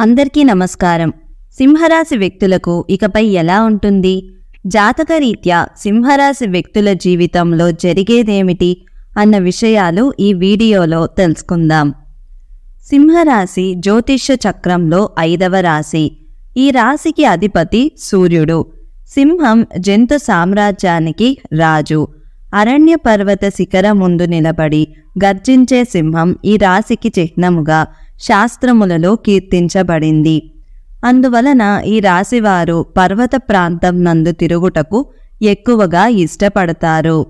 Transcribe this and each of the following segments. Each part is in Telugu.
అందరికీ నమస్కారం. సింహరాశి వ్యక్తులకు ఇకపై ఎలా ఉంటుంది? జాతకరీత్యా సింహరాశి వ్యక్తుల జీవితంలో జరిగేదేమిటి అన్న విషయాలు ఈ వీడియోలో తెలుసుకుందాం. సింహరాశి జ్యోతిష్య చక్రంలో ఐదవ రాశి. ఈ రాశికి అధిపతి సూర్యుడు. సింహం జంతు సామ్రాజ్యానికి రాజు. అరణ్య పర్వత శిఖరం ముందు నిలబడి గర్జించే సింహం ఈ రాశికి చిహ్నముగా శాస్త్రములలో కీర్తించబడింది. అందువలన ఈ రాశివారు పర్వత ప్రాంతం నందు తిరుగుటకు ఎక్కువగా ఇష్టపడతారు.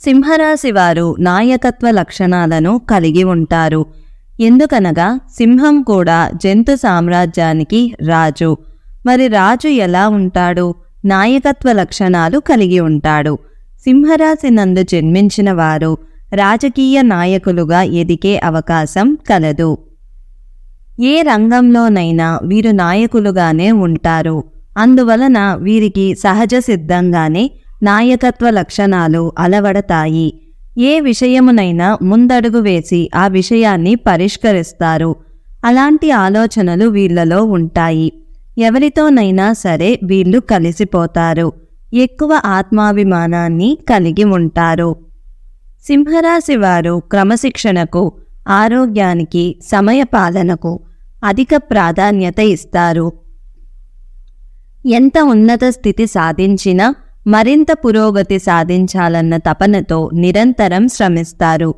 సింహరాశి వారు నాయకత్వ లక్షణాలను కలిగి ఉంటారు. ఎందుకనగా సింహం కూడా జంతు సామ్రాజ్యానికి రాజు. మరి రాజు ఎలా ఉంటాడు? నాయకత్వ లక్షణాలు కలిగి ఉంటాడు. సింహరాశి నందు జన్మించిన వారు రాజకీయ నాయకులుగా ఎదిగే అవకాశం కలదు. ఏ రంగంలోనైనా వీరు నాయకులుగానే ఉంటారు. అందువలన వీరికి సహజ సిద్ధంగానే నాయకత్వ లక్షణాలు అలవడతాయి. ఏ విషయమునైనా ముందడుగు వేసి ఆ విషయాన్ని పరిష్కరిస్తారు. అలాంటి ఆలోచనలు వీళ్ళలో ఉంటాయి. ఎవరితోనైనా సరే వీళ్ళు కలిసిపోతారు. ఎక్కువ ఆత్మాభిమానాన్ని కలిగి ఉంటారు. సింహరాశి వారు క్రమశిక్షణకు ఆరోగ్యానికి సమయపాలనకు అధిక ప్రాధాన్యత ఇస్తారు. ఎంత ఉన్నత స్థితి సాధించినా మరింత పురోగతి సాధించాలన్న తపనతో నిరంతరం శ్రమిస్తారు.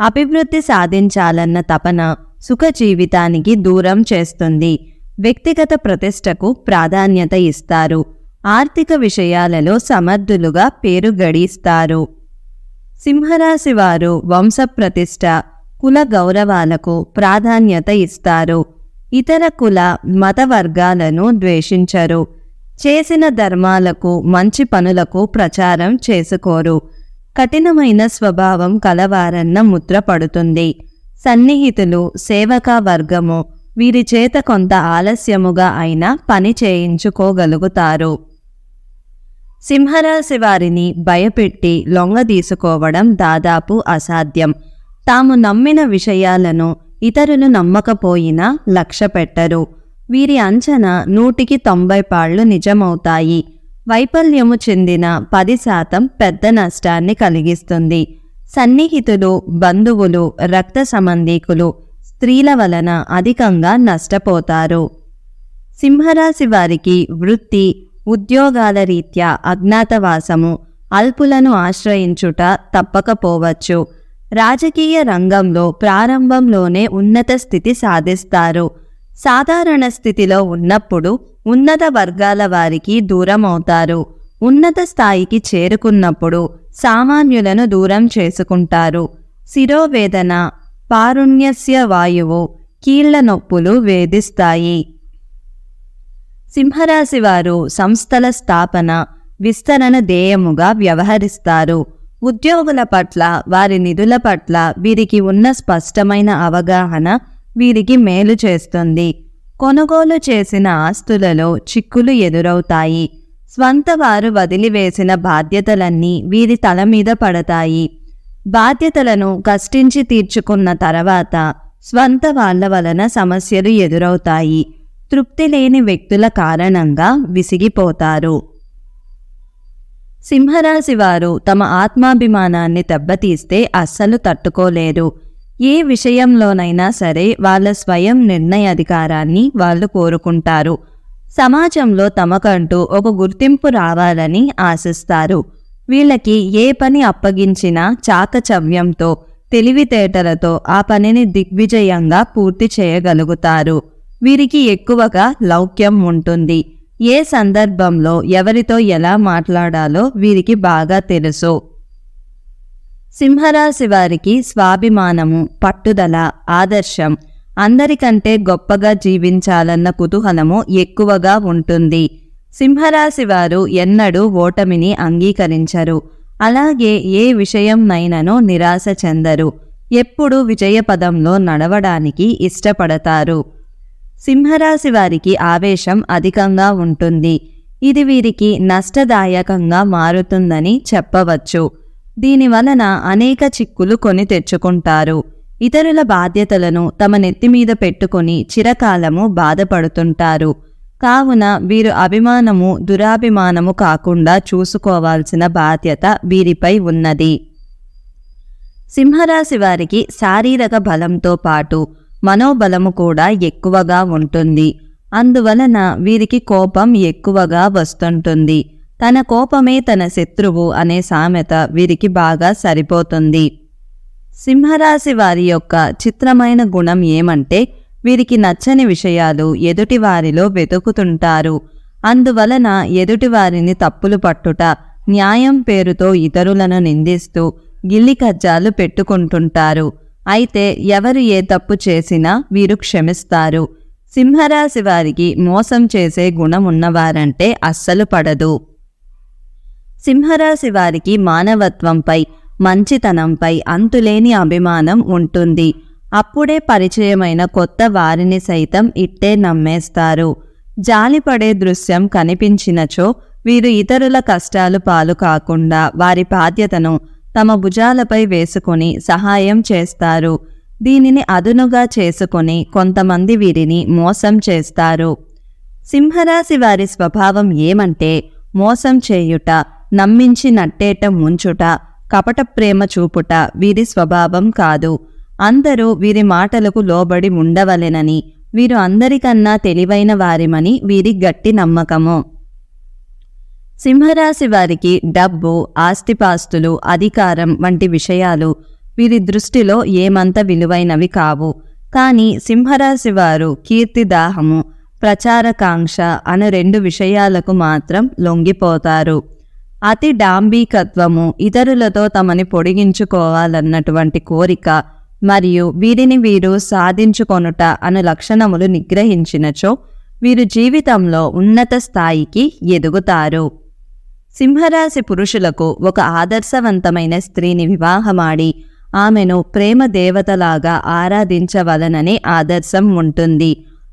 అభివృద్ధి సాధించాలన్న తపన సుఖ జీవితానికి దూరం చేస్తుంది. వ్యక్తిగత ప్రతిష్టకు ప్రాధాన్యత ఇస్తారు. ఆర్థిక విషయాలలో సమర్థులుగా పేరు గడిస్తారు. సింహరాశి వారు వంశప్రతిష్ఠ కుల గౌరవాలకు ప్రాధాన్యత ఇస్తారు. ఇతర కుల మత వర్గాలను ద్వేషించరు. చేసిన ధర్మాలకు మంచి పనులకు ప్రచారం చేసుకోరు. కఠినమైన స్వభావం కలవారన్న ముద్ర పడుతుంది. సన్నిహితులు సేవకా వర్గము వీరి చేత కొంత ఆలస్యముగా అయినా పని చేయించుకోగలుగుతారు. సింహరాశి వారిని భయపెట్టి లొంగదీసుకోవడం దాదాపు అసాధ్యం. తాము నమ్మిన విషయాలను ఇతరులు నమ్మకపోయినా లక్ష్య పెట్టరు. వీరి అంచనా నూటికి తొంభై పాళ్ళు నిజమవుతాయి. వైఫల్యము చెందిన పది శాతం పెద్ద నష్టాన్ని కలిగిస్తుంది. సన్నిహితులు బంధువులు రక్త సంబంధీకులు స్త్రీల వలన అధికంగా నష్టపోతారు. సింహరాశి వారికి వృత్తి ఉద్యోగాల రీత్యా అజ్ఞాతవాసము అల్పులను ఆశ్రయించుట తప్పకపోవచ్చు. రాజకీయ రంగంలో ప్రారంభంలోనే ఉన్నత స్థితి సాధిస్తారు. సాధారణ స్థితిలో ఉన్నప్పుడు ఉన్నత వర్గాల వారికి దూరం అవుతారు ఉన్నత స్థాయికి చేరుకున్నప్పుడు సామాన్యులను దూరం చేసుకుంటారు. శిరోవేదన పారుణ్యస్య వాయువు కీళ్ళ నొప్పులు వేధిస్తాయి. సింహరాశి వారు సంస్థల స్థాపన విస్తరణ ధ్యేయముగా వ్యవహరిస్తారు. ఉద్యోగుల పట్ల వారి నిధుల పట్ల వీరికి ఉన్న స్పష్టమైన అవగాహన వీరికి మేలు చేస్తుంది. కొనుగోలు చేసిన ఆస్తులలో చిక్కులు ఎదురవుతాయి. స్వంత వారు వదిలివేసిన బాధ్యతలన్నీ వీరి తల మీద పడతాయి. బాధ్యతలను కష్టించి తీర్చుకున్న తర్వాత స్వంత వాళ్ళ వలన సమస్యలు ఎదురవుతాయి. తృప్తి లేని వ్యక్తుల కారణంగా విసిగిపోతారు. సింహరాశి వారు తమ ఆత్మాభిమానాన్ని దెబ్బతీస్తే అస్సలు తట్టుకోలేరు. ఏ విషయంలోనైనా సరే వాళ్ళ స్వయం నిర్ణయాధికారాన్ని వాళ్ళు కోరుకుంటారు. సమాజంలో తమకంటూ ఒక గుర్తింపు రావాలని ఆశిస్తారు. వీళ్ళకి ఏ పని అప్పగించినా చాకచవ్యంతో తెలివితేటలతో ఆ పనిని దిగ్విజయంగా పూర్తి చేయగలుగుతారు. వీరికి ఎక్కువగా లౌక్యం ఉంటుంది. ఏ సందర్భంలో ఎవరితో ఎలా మాట్లాడాలో వీరికి బాగా తెలుసు. సింహరాశి వారికి స్వాభిమానము పట్టుదల ఆదర్శం అందరికంటే గొప్పగా జీవించాలన్న కుతూహలము ఎక్కువగా ఉంటుంది. సింహరాశి వారు ఎన్నడూ ఓటమిని అంగీకరించరు. అలాగే ఏ విషయంనైనను నిరాశ చెందరు. ఎప్పుడు విజయపదంలో నడవడానికి ఇష్టపడతారు. సింహరాశి వారికి ఆవేశం అధికంగా ఉంటుంది. ఇది వీరికి నష్టదాయకంగా మారుతుందని చెప్పవచ్చు. దీని వలన అనేక చిక్కులు కొని తెచ్చుకుంటారు. ఇతరుల బాధ్యతలను తమ నెత్తిమీద పెట్టుకుని చిరకాలము బాధపడుతుంటారు. కావున వీరు అభిమానము దురాభిమానము కాకుండా చూసుకోవాల్సిన బాధ్యత వీరిపై ఉన్నది. సింహరాశి వారికి శారీరక బలంతో పాటు మనోబలము కూడా ఎక్కువగా ఉంటుంది. అందువలన వీరికి కోపం ఎక్కువగా వస్తుంటుంది. తన కోపమే తన శత్రువు అనే సామెత వీరికి బాగా సరిపోతుంది. సింహరాశి వారి యొక్క చిత్రమైన గుణం ఏమంటే వీరికి నచ్చని విషయాలు ఎదుటివారిలో వెతుకుతుంటారు. అందువలన ఎదుటివారిని తప్పులు పట్టుట న్యాయం పేరుతో ఇతరులను నిందిస్తూ గిల్లి కజ్జాలు పెట్టుకుంటుంటారు. అయితే ఎవరు ఏ తప్పు చేసినా వీరు క్షమిస్తారు. సింహరాశి వారికి మోసం చేసే గుణం ఉన్నవారంటే అస్సలు పడదు. సింహరాశి వారికి మానవత్వంపై మంచితనంపై అంతులేని అభిమానం ఉంటుంది. అప్పుడే పరిచయమైన కొత్త వారిని సైతం ఇట్టే నమ్మేస్తారు. జాలిపడే దృశ్యం కనిపించినచో వీరు ఇతరుల కష్టాలు పాలు కాకుండా వారి బాధ్యతను తమ భుజాలపై వేసుకుని సహాయం చేస్తారు. దీనిని అదునుగా చేసుకొని కొంతమంది వీరిని మోసం చేస్తారు. సింహరాశి వారి స్వభావం ఏమంటే మోసం చేయుట నమ్మించి నట్టేట ముంచుట కపట ప్రేమ చూపుట వీరి స్వభావం కాదు. అందరూ వీరి మాటలకు లోబడి ఉండవలెనని వీరు అందరికన్నా తెలివైన వారిమని వీరి గట్టి నమ్మకము. సింహరాశి వారికి డబ్బు ఆస్తిపాస్తులు అధికారం వంటి విషయాలు వీరి దృష్టిలో ఏమంత విలువైనవి కావు. కానీ సింహరాశి వారు కీర్తిదాహము ప్రచారకాంక్ష అను రెండు విషయాలకు మాత్రం లొంగిపోతారు. అతి డాంబీకత్వము ఇతరులతో తమని పొడిగించుకోవాలన్నటువంటి కోరిక మరియు వీరిని వీరు సాధించుకొనుట అను లక్షణములు నిగ్రహించినచో వీరు జీవితంలో ఉన్నత స్థాయికి ఎదుగుతారు. సింహరాశి పురుషులకు ఒక ఆదర్శవంతమైన స్త్రీని వివాహమాడి ఆమెను ప్రేమ దేవతలాగా ఆరాధించవలననే ఆదర్శం ఉంటుంది.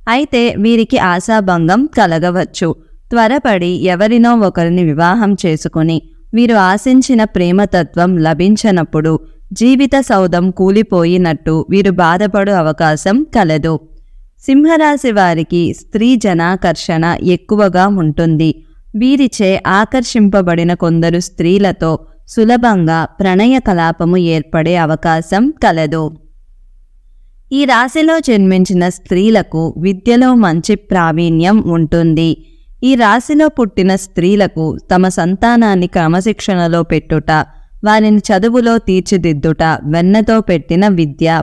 అయితే వీరికి ఆశాభంగం కలగవచ్చు. త్వరపడి ఎవరినో ఒకరిని వివాహం చేసుకుని వీరు ఆశించిన ప్రేమతత్వం లభించనప్పుడు జీవిత సౌధం కూలిపోయినట్టు వీరు బాధపడు అవకాశం కలదు. సింహరాశి వారికి స్త్రీ జనాకర్షణ ఎక్కువగా ఉంటుంది. వీరిచే ఆకర్షింపబడిన కొందరు స్త్రీలతో సులభంగా ప్రణయ కలాపము ఏర్పడే అవకాశం కలదు. ఈ రాశిలో జన్మించిన స్త్రీలకు విద్యలో మంచి ప్రావీణ్యం ఉంటుంది. ఈ రాశిలో పుట్టిన స్త్రీలకు తమ సంతానాన్ని క్రమశిక్షణలో పెట్టుట వారిని చదువులో తీర్చిదిద్దుట వెన్నతో పెట్టిన విద్య.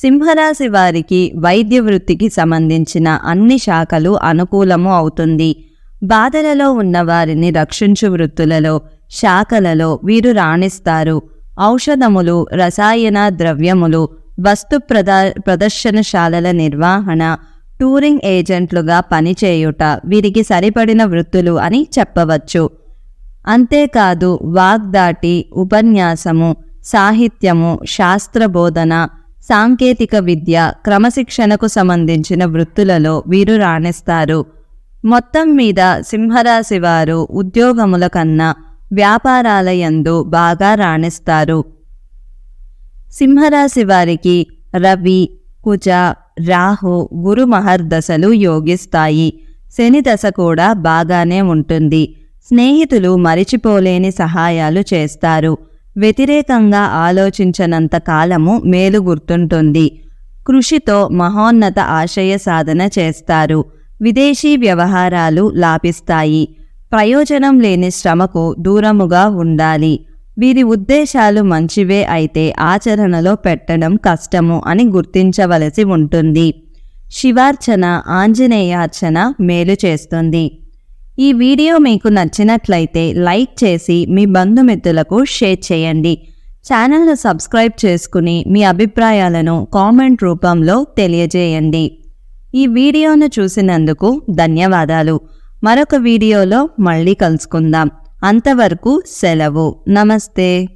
సింహరాశి వారికి వైద్య వృత్తికి సంబంధించిన అన్ని శాఖలు అనుకూలము అవుతుంది. బాధలలో ఉన్న వారిని రక్షించు వృత్తులలో శాఖలలో వీరు రాణిస్తారు. ఔషధములు రసాయన ద్రవ్యములు వస్తు ప్రదా ప్రదర్శనశాలల నిర్వహణ టూరింగ్ ఏజెంట్లుగా పనిచేయుట వీరికి సరిపడిన వృత్తులు అని చెప్పవచ్చు. అంతేకాదు వాగ్దాటి ఉపన్యాసము సాహిత్యము శాస్త్రబోధన సాంకేతిక విద్య క్రమశిక్షణకు సంబంధించిన వృత్తులలో వీరు రాణిస్తారు. మొత్తం మీద సింహరాశి వారు ఉద్యోగముల కన్నా వ్యాపారాలయందు బాగా రాణిస్తారు. సింహరాశి వారికి రవి కుజ రాహు గురు మహర్దశలు యోగిస్తాయి. శని దశ కూడా బాగానే ఉంటుంది. స్నేహితులు మరిచిపోలేని సహాయాలు చేస్తారు. వ్యతిరేకంగా ఆలోచించనంత కాలము మేలు గుర్తుంటుంది. కృషితో మహోన్నత ఆశయ సాధన చేస్తారు. విదేశీ వ్యవహారాలు లాభిస్తాయి. ప్రయోజనం లేని శ్రమకు దూరముగా ఉండాలి. వీరి ఉద్దేశాలు మంచివే అయితే ఆచరణలో పెట్టడం కష్టము అని గుర్తించవలసి ఉంటుంది. శివార్చన ఆంజనేయార్చన మేలు చేస్తుంది. ఈ వీడియో మీకు నచ్చినట్లయితే లైక్ చేసి మీ బంధుమిత్రులకు షేర్ చేయండి. ఛానల్ను సబ్స్క్రైబ్ చేసుకుని మీ అభిప్రాయాలను కామెంట్ రూపంలో తెలియజేయండి. ఈ వీడియోను చూసినందుకు ధన్యవాదాలు. మరొక వీడియోలో మళ్ళీ కలుసుకుందాం. అంతవరకు సెలవు. నమస్తే.